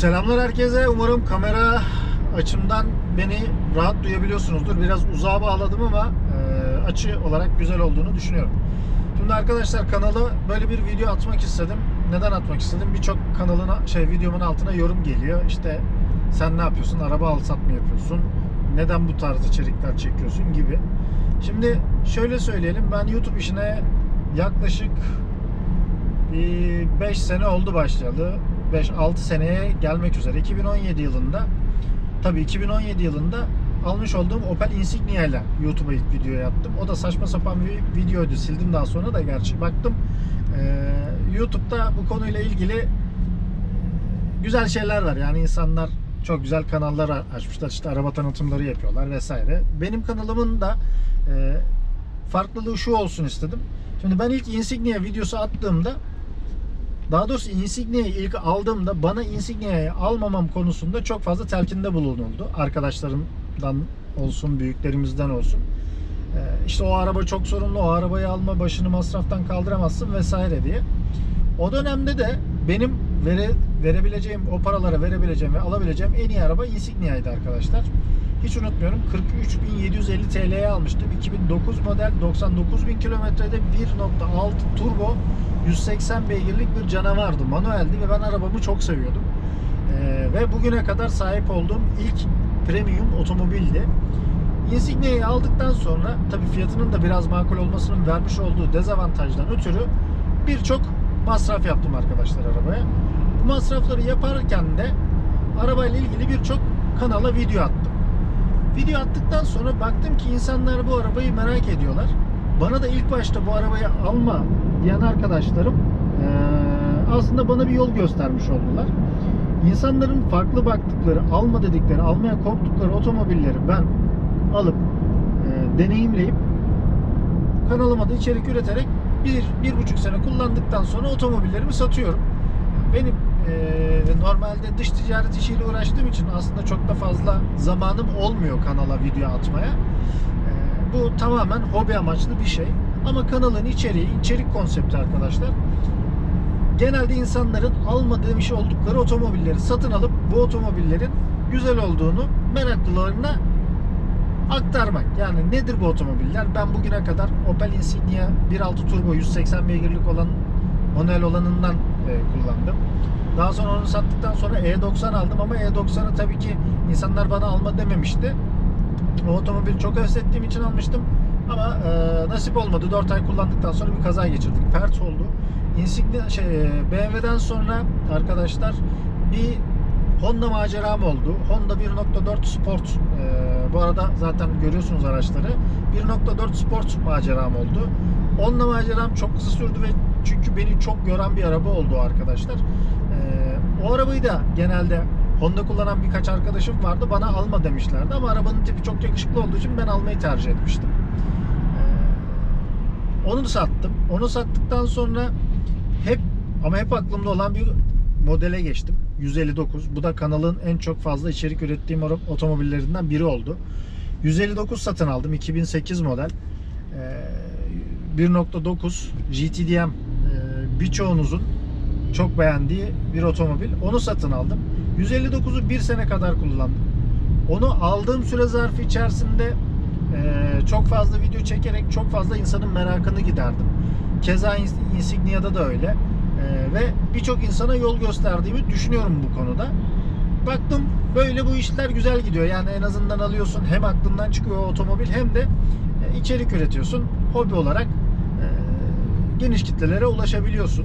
Selamlar herkese. Umarım kamera açımdan beni rahat duyabiliyorsunuzdur. Biraz uzağa bağladım ama e, açı olarak güzel olduğunu düşünüyorum. Şimdi arkadaşlar kanala böyle bir video atmak istedim. Neden atmak istedim? Birçok kanalına şey videomun altına yorum geliyor. İşte sen ne yapıyorsun? Araba al sat mı yapıyorsun? Neden bu tarz içerikler çekiyorsun gibi. Şimdi şöyle söyleyelim. Ben YouTube işine yaklaşık 5 sene oldu başlayalı. 5-6 seneye gelmek üzere. 2017 yılında tabii 2017 yılında almış olduğum Opel Insignia ile YouTube'a ilk video yaptım. O da saçma sapan bir videoydu. Sildim daha sonra da gerçi. Baktım eee, YouTube'da bu konuyla ilgili güzel şeyler var. Yani insanlar çok güzel kanallar açmışlar. İşte araba tanıtımları yapıyorlar vesaire. Benim kanalımın da eee, farklılığı şu olsun istedim. Şimdi ben ilk Insignia videosu attığımda daha doğrusu Insignia'yı ilk aldığımda bana Insignia'yı almamam konusunda çok fazla telkinde bulunuldu. Arkadaşlarımdan olsun, büyüklerimizden olsun. Ee, işte o araba çok sorunlu, o arabayı alma, başını masraftan kaldıramazsın vesaire diye. O dönemde de benim vere, verebileceğim, o paralara verebileceğim ve alabileceğim en iyi araba Insignia'ydı arkadaşlar. Hiç unutmuyorum 43.750 TL'ye almıştım. 2009 model 99.000 kilometrede 1.6 turbo 180 beygirlik bir canavardı. Manueldi ve ben arabamı çok seviyordum. Ee, ve bugüne kadar sahip olduğum ilk premium otomobildi. Insignia'yı aldıktan sonra tabii fiyatının da biraz makul olmasının vermiş olduğu dezavantajdan ötürü birçok masraf yaptım arkadaşlar arabaya. Bu masrafları yaparken de arabayla ilgili birçok kanala video attım. Video attıktan sonra baktım ki insanlar bu arabayı merak ediyorlar. Bana da ilk başta bu arabayı alma diyen arkadaşlarım aslında bana bir yol göstermiş oldular. İnsanların farklı baktıkları, alma dedikleri, almaya korktukları otomobilleri ben alıp deneyimleyip kanalıma da içerik üreterek bir, bir buçuk sene kullandıktan sonra otomobillerimi satıyorum. Benim eee, normalde dış ticaret işiyle uğraştığım için aslında çok da fazla zamanım olmuyor kanala video atmaya. Eee, bu tamamen hobi amaçlı bir şey. Ama kanalın içeriği, içerik konsepti arkadaşlar. Genelde insanların almadığı bir şey oldukları otomobilleri satın alıp bu otomobillerin güzel olduğunu meraklılarına aktarmak. Yani nedir bu otomobiller? Ben bugüne kadar Opel Insignia 1.6 turbo 180 beygirlik olan manuel olanından e, kullandım. Daha sonra onu sattıktan sonra E90 aldım ama E90'ı tabii ki insanlar bana alma dememişti. O otomobili çok özlettiğim için almıştım. Ama e, nasip olmadı. 4 ay kullandıktan sonra bir kaza geçirdik. Pert oldu. Insignia şey e, BMW'den sonra arkadaşlar bir Honda maceram oldu. Honda 1.4 Sport. E, bu arada zaten görüyorsunuz araçları. 1.4 Sport maceram oldu. Onunla maceram çok kısa sürdü ve çünkü beni çok yoran bir araba oldu arkadaşlar. E, o arabayı da genelde Honda kullanan birkaç arkadaşım vardı. Bana alma demişlerdi ama arabanın tipi çok yakışıklı olduğu için ben almayı tercih etmiştim. Ee, Onu sattım. Onu sattıktan sonra hep ama hep aklımda olan bir modele geçtim. 159. Bu da kanalın en çok fazla içerik ürettiğim otomobillerinden biri oldu. 159 satın aldım. 2008 model. Ee, 1.9 GTDM ee, birçoğunuzun çok beğendiği bir otomobil. Onu satın aldım. 159'u bir sene kadar kullandım. Onu aldığım süre zarfı içerisinde eee, çok fazla video çekerek çok fazla insanın merakını giderdim. Keza Ins- Insignia'da da öyle. Eee, ve birçok insana yol gösterdiğimi düşünüyorum bu konuda. Baktım böyle bu işler güzel gidiyor. Yani en azından alıyorsun hem aklından çıkıyor otomobil hem de e, içerik üretiyorsun. Hobi olarak eee, geniş kitlelere ulaşabiliyorsun.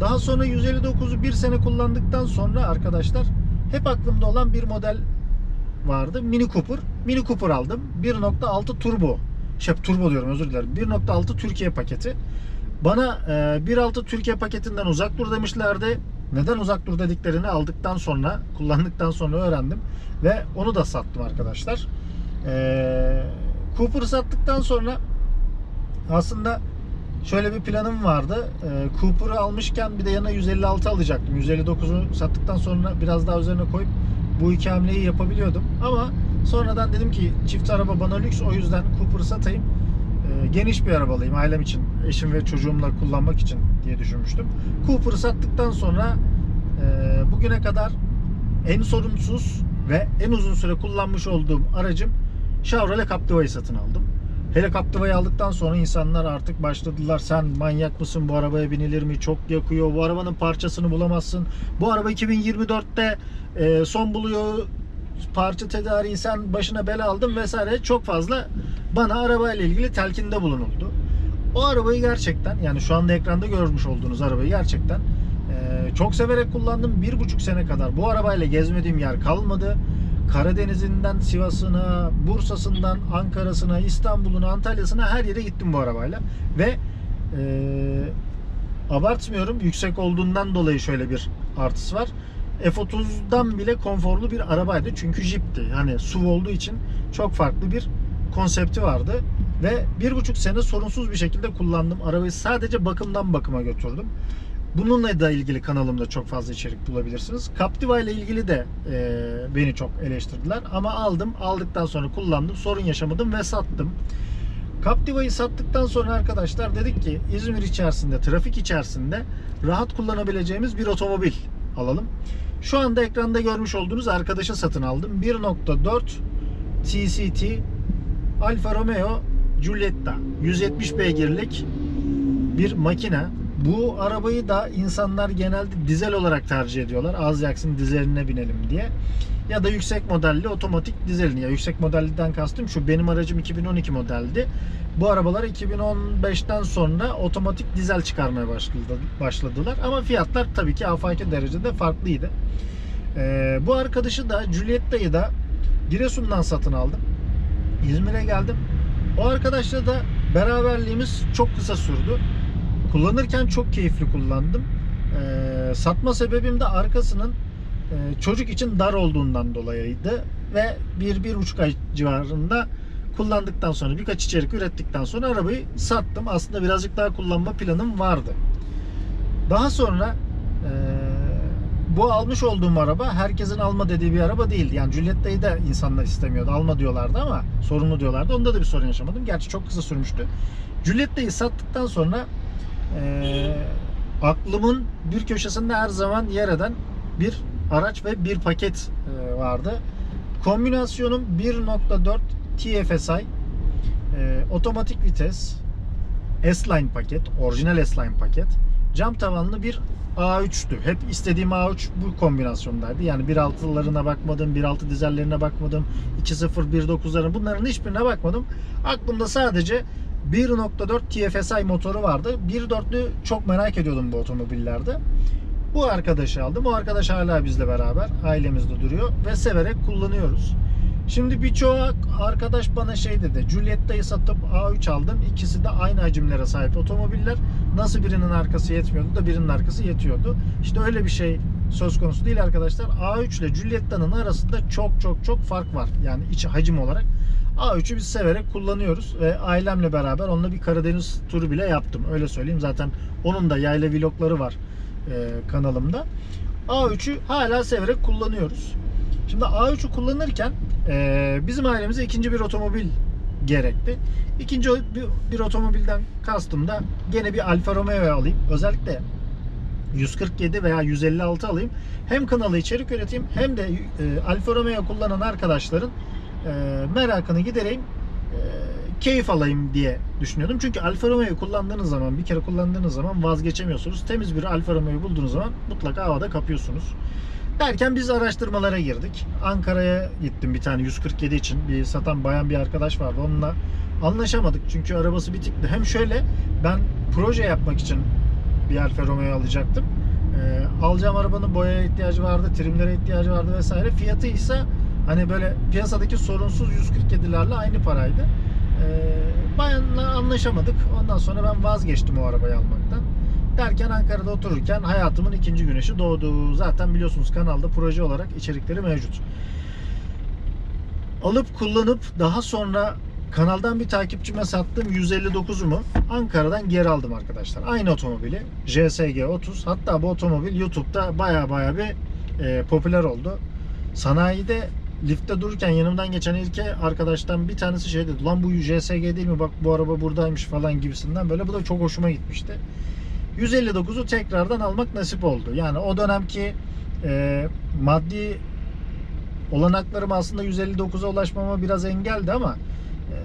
Daha sonra 159'u bir sene kullandıktan sonra arkadaşlar hep aklımda olan bir model vardı. Mini Cooper. Mini Cooper aldım. 1.6 turbo. Şey turbo diyorum özür dilerim. 1.6 Türkiye paketi. Bana e, 1.6 Türkiye paketinden uzak dur demişlerdi. Neden uzak dur dediklerini aldıktan sonra, kullandıktan sonra öğrendim. Ve onu da sattım arkadaşlar. E, Cooper'ı sattıktan sonra aslında şöyle bir planım vardı. Ee, Cooper'ı almışken bir de yanına 156 alacaktım. 159'u sattıktan sonra biraz daha üzerine koyup bu iki hamleyi yapabiliyordum. Ama sonradan dedim ki çift araba bana lüks o yüzden Cooper'ı satayım. Ee, geniş bir araba alayım ailem için, eşim ve çocuğumla kullanmak için diye düşünmüştüm. Cooper'ı sattıktan sonra e, bugüne kadar en sorunsuz ve en uzun süre kullanmış olduğum aracım Chevrolet Captiva'yı satın aldım. Hele Captiva'yı aldıktan sonra insanlar artık başladılar. Sen manyak mısın? Bu arabaya binilir mi? Çok yakıyor. Bu arabanın parçasını bulamazsın. Bu araba 2024'te e, son buluyor. Parça tedariği sen başına bela aldın vesaire. Çok fazla bana arabayla ilgili telkinde bulunuldu. O arabayı gerçekten yani şu anda ekranda görmüş olduğunuz arabayı gerçekten e, çok severek kullandım. Bir buçuk sene kadar bu arabayla gezmediğim yer kalmadı. Karadeniz'inden Sivas'ına, Bursa'sından Ankara'sına, İstanbul'una, Antalya'sına her yere gittim bu arabayla. Ve e, abartmıyorum yüksek olduğundan dolayı şöyle bir artısı var. F30'dan bile konforlu bir arabaydı. Çünkü Jeep'ti. Hani SUV olduğu için çok farklı bir konsepti vardı. Ve bir buçuk sene sorunsuz bir şekilde kullandım. Arabayı sadece bakımdan bakıma götürdüm. Bununla da ilgili kanalımda çok fazla içerik bulabilirsiniz. Captiva ile ilgili de e, beni çok eleştirdiler. Ama aldım. Aldıktan sonra kullandım. Sorun yaşamadım ve sattım. Captiva'yı sattıktan sonra arkadaşlar dedik ki İzmir içerisinde, trafik içerisinde rahat kullanabileceğimiz bir otomobil alalım. Şu anda ekranda görmüş olduğunuz arkadaşı satın aldım. 1.4 TCT Alfa Romeo Giulietta 170 beygirlik bir makine. Bu arabayı da insanlar genelde dizel olarak tercih ediyorlar. Az yaksın dizeline binelim diye. Ya da yüksek modelli otomatik dizelini. Ya yüksek modelliden kastım şu benim aracım 2012 modeldi. Bu arabalar 2015'ten sonra otomatik dizel çıkarmaya başladı, başladılar. Ama fiyatlar tabii ki afaki derecede farklıydı. Ee, bu arkadaşı da Giulietta'yı da Giresun'dan satın aldım. İzmir'e geldim. O arkadaşla da beraberliğimiz çok kısa sürdü. Kullanırken çok keyifli kullandım. Ee, satma sebebim de arkasının e, çocuk için dar olduğundan dolayıydı. Ve bir, bir buçuk ay civarında kullandıktan sonra birkaç içerik ürettikten sonra arabayı sattım. Aslında birazcık daha kullanma planım vardı. Daha sonra e, bu almış olduğum araba herkesin alma dediği bir araba değildi. Yani Giulietta'yı da insanlar istemiyordu. Alma diyorlardı ama sorunlu diyorlardı. Onda da bir sorun yaşamadım. Gerçi çok kısa sürmüştü. Giulietta'yı sattıktan sonra e, aklımın bir köşesinde her zaman yer eden bir araç ve bir paket e, vardı. Kombinasyonum 1.4 TFSI e, otomatik vites S-Line paket, orijinal S-Line paket. Cam tavanlı bir A3'tü. Hep istediğim A3 bu kombinasyondaydı. Yani 1.6'larına bakmadım, 1.6 dizellerine bakmadım, 2.0, 1.9'larına bunların hiçbirine bakmadım. Aklımda sadece 1.4 TFSI motoru vardı. 1.4'lü çok merak ediyordum bu otomobillerde. Bu arkadaşı aldım. Bu arkadaş hala bizle beraber. Ailemizde duruyor ve severek kullanıyoruz. Şimdi birçoğu arkadaş bana şey dedi. Giulietta'yı satıp A3 aldım. İkisi de aynı hacimlere sahip otomobiller. Nasıl birinin arkası yetmiyordu da birinin arkası yetiyordu. İşte öyle bir şey söz konusu değil arkadaşlar. A3 ile Giulietta'nın arasında çok çok çok fark var. Yani içi hacim olarak. A3'ü biz severek kullanıyoruz ve ailemle beraber onunla bir Karadeniz turu bile yaptım. Öyle söyleyeyim. Zaten onun da yayla vlogları var e, kanalımda. A3'ü hala severek kullanıyoruz. Şimdi A3'ü kullanırken e, bizim ailemize ikinci bir otomobil gerekti. İkinci bir, bir otomobilden kastım da gene bir Alfa Romeo alayım. Özellikle 147 veya 156 alayım. Hem kanalı içerik üreteyim hem de e, Alfa Romeo kullanan arkadaşların merakını gidereyim. E, keyif alayım diye düşünüyordum. Çünkü Alfa Romeo'yu kullandığınız zaman, bir kere kullandığınız zaman vazgeçemiyorsunuz. Temiz bir Alfa Romeo'yu bulduğunuz zaman mutlaka havada kapıyorsunuz. Derken biz araştırmalara girdik. Ankara'ya gittim bir tane 147 için. Bir satan bayan bir arkadaş vardı. Onunla anlaşamadık. Çünkü arabası bitikti. Hem şöyle ben proje yapmak için bir Alfa Romeo alacaktım. Ee, alacağım arabanın boyaya ihtiyacı vardı, trimlere ihtiyacı vardı vesaire. Fiyatı ise hani böyle piyasadaki sorunsuz 147'lerle aynı paraydı. Ee, bayanla anlaşamadık. Ondan sonra ben vazgeçtim o arabayı almaktan. Derken Ankara'da otururken hayatımın ikinci güneşi doğdu. Zaten biliyorsunuz kanalda proje olarak içerikleri mevcut. Alıp kullanıp daha sonra kanaldan bir takipçime sattığım 159'umu Ankara'dan geri aldım arkadaşlar. Aynı otomobili JSG 30. Hatta bu otomobil YouTube'da baya baya bir e, popüler oldu. Sanayide liftte dururken yanımdan geçen ilk arkadaştan bir tanesi şey dedi. Lan bu JSG değil mi? Bak bu araba buradaymış falan gibisinden. Böyle bu da çok hoşuma gitmişti. 159'u tekrardan almak nasip oldu. Yani o dönemki e, maddi olanaklarım aslında 159'a ulaşmama biraz engeldi ama e,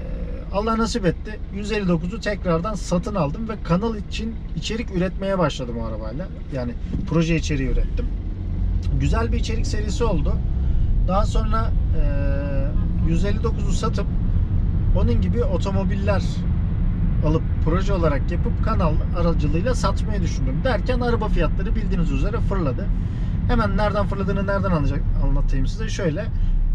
Allah nasip etti. 159'u tekrardan satın aldım ve kanal için içerik üretmeye başladım o arabayla. Yani proje içeriği ürettim. Güzel bir içerik serisi oldu. Daha sonra e, 159'u satıp onun gibi otomobiller alıp proje olarak yapıp kanal aracılığıyla satmayı düşündüm. Derken araba fiyatları bildiğiniz üzere fırladı. Hemen nereden fırladığını nereden anlayacak, anlatayım size. Şöyle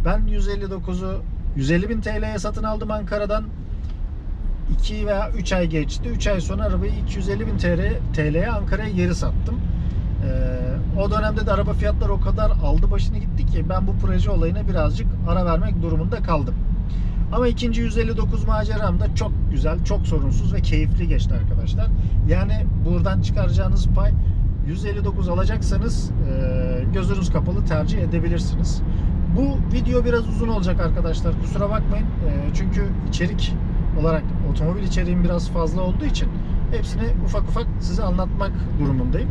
ben 159'u 150 bin TL'ye satın aldım Ankara'dan. 2 veya 3 ay geçti. 3 ay sonra arabayı 250 bin TL, TL'ye Ankara'ya geri sattım. Ee, o dönemde de araba fiyatları o kadar aldı başını gitti ki ben bu proje olayına birazcık ara vermek durumunda kaldım. Ama ikinci 159 maceram da çok güzel, çok sorunsuz ve keyifli geçti arkadaşlar. Yani buradan çıkaracağınız pay 159 alacaksanız e, gözünüz kapalı tercih edebilirsiniz. Bu video biraz uzun olacak arkadaşlar. Kusura bakmayın. E, çünkü içerik olarak otomobil içeriğim biraz fazla olduğu için hepsini ufak ufak size anlatmak durumundayım.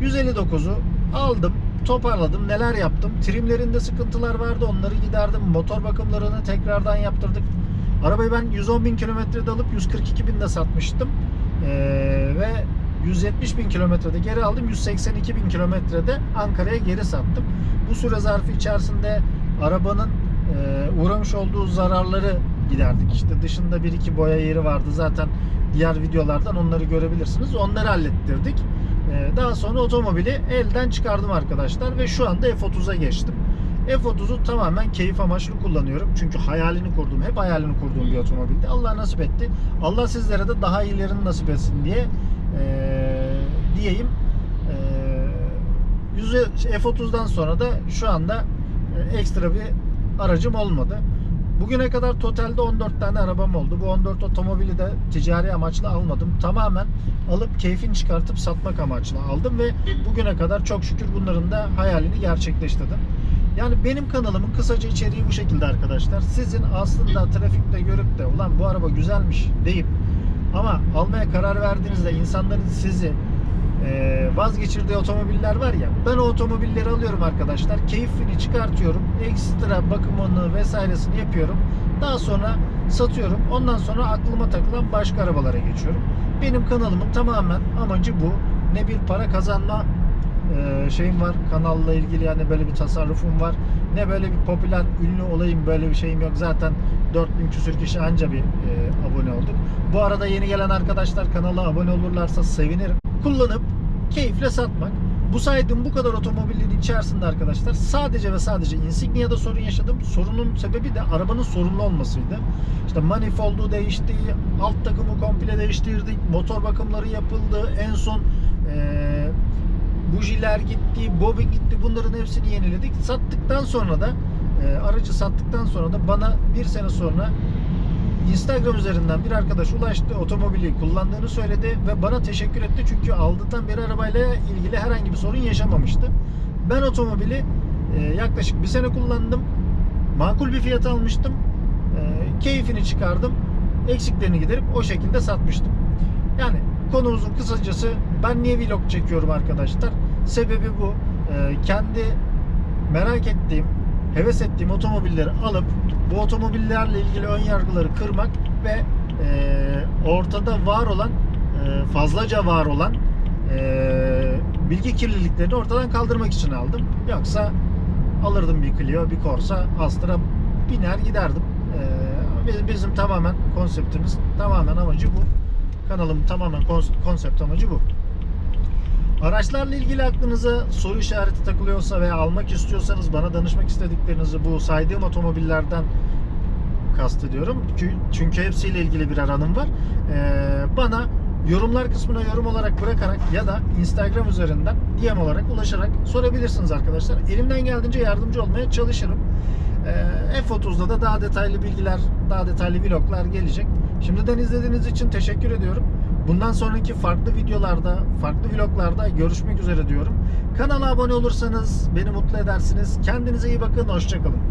159'u aldım, toparladım, neler yaptım. Trimlerinde sıkıntılar vardı, onları giderdim. Motor bakımlarını tekrardan yaptırdık. Arabayı ben 110 bin kilometrede alıp 142 binde satmıştım. Ee, ve 170 bin kilometrede geri aldım. 182 bin kilometrede Ankara'ya geri sattım. Bu süre zarfı içerisinde arabanın e, uğramış olduğu zararları giderdik. İşte dışında bir iki boya yeri vardı. Zaten diğer videolardan onları görebilirsiniz. Onları hallettirdik. Ee, Daha sonra otomobili elden çıkardım arkadaşlar ve şu anda F30'a geçtim. F30'u tamamen keyif amaçlı kullanıyorum. Çünkü hayalini kurduğum, hep hayalini kurduğum bir otomobildi. Allah nasip etti. Allah sizlere de daha iyilerini nasip etsin diye ee, diyeyim. Ee, yüzü F30'dan sonra da şu anda e, ekstra bir aracım olmadı. Bugüne kadar totalde 14 tane arabam oldu. Bu 14 otomobili de ticari amaçla almadım. Tamamen alıp keyfini çıkartıp satmak amaçlı aldım ve bugüne kadar çok şükür bunların da hayalini gerçekleştirdim. Yani benim kanalımın kısaca içeriği bu şekilde arkadaşlar. Sizin aslında trafikte görüp de ulan bu araba güzelmiş deyip ama almaya karar verdiğinizde insanların sizi e, vazgeçirdiği otomobiller var ya ben o otomobilleri alıyorum arkadaşlar keyfini çıkartıyorum ekstra bakımını vesairesini yapıyorum. Daha sonra satıyorum ondan sonra aklıma takılan başka arabalara geçiyorum. Benim kanalımın tamamen amacı bu. Ne bir para kazanma e, şeyim var kanalla ilgili yani böyle bir tasarrufum var ne böyle bir popüler ünlü olayım böyle bir şeyim yok. Zaten 4000 küsür kişi anca bir e, abone olduk bu arada yeni gelen arkadaşlar kanala abone olurlarsa sevinirim kullanıp keyifle satmak. Bu saydığım bu kadar otomobilin içerisinde arkadaşlar sadece ve sadece Insignia'da sorun yaşadım. Sorunun sebebi de arabanın sorunlu olmasıydı. İşte manifoldu değişti, alt takımı komple değiştirdik, motor bakımları yapıldı. En son eee bujiler gitti, bobin gitti. Bunların hepsini yeniledik. Sattıktan sonra da eee, aracı sattıktan sonra da bana bir sene sonra Instagram üzerinden bir arkadaş ulaştı, otomobili kullandığını söyledi ve bana teşekkür etti çünkü aldığından beri arabayla ilgili herhangi bir sorun yaşamamıştı. Ben otomobili e, yaklaşık bir sene kullandım. Makul bir fiyata almıştım. E, keyfini çıkardım. Eksiklerini giderip o şekilde satmıştım. Yani konumuzun kısacası ben niye vlog çekiyorum arkadaşlar? Sebebi bu. E, kendi merak ettiğim, heves ettiğim otomobilleri alıp bu otomobillerle ilgili ön yargıları kırmak ve e, ortada var olan e, fazlaca var olan e, bilgi kirliliklerini ortadan kaldırmak için aldım. Yoksa alırdım bir Clio, bir Corsa, Astra biner giderdim. E, bizim, bizim tamamen konseptimiz, tamamen amacı bu. Kanalımın tamamen kons- konsept amacı bu. Araçlarla ilgili aklınıza soru işareti takılıyorsa veya almak istiyorsanız bana danışmak istediklerinizi bu saydığım otomobillerden kastediyorum. Çünkü, hepsiyle ilgili bir aranım var. Ee, bana yorumlar kısmına yorum olarak bırakarak ya da Instagram üzerinden DM olarak ulaşarak sorabilirsiniz arkadaşlar. Elimden geldiğince yardımcı olmaya çalışırım. Ee, F30'da da daha detaylı bilgiler, daha detaylı vloglar gelecek. Şimdiden izlediğiniz için teşekkür ediyorum. Bundan sonraki farklı videolarda, farklı vloglarda görüşmek üzere diyorum. Kanala abone olursanız beni mutlu edersiniz. Kendinize iyi bakın, hoşçakalın.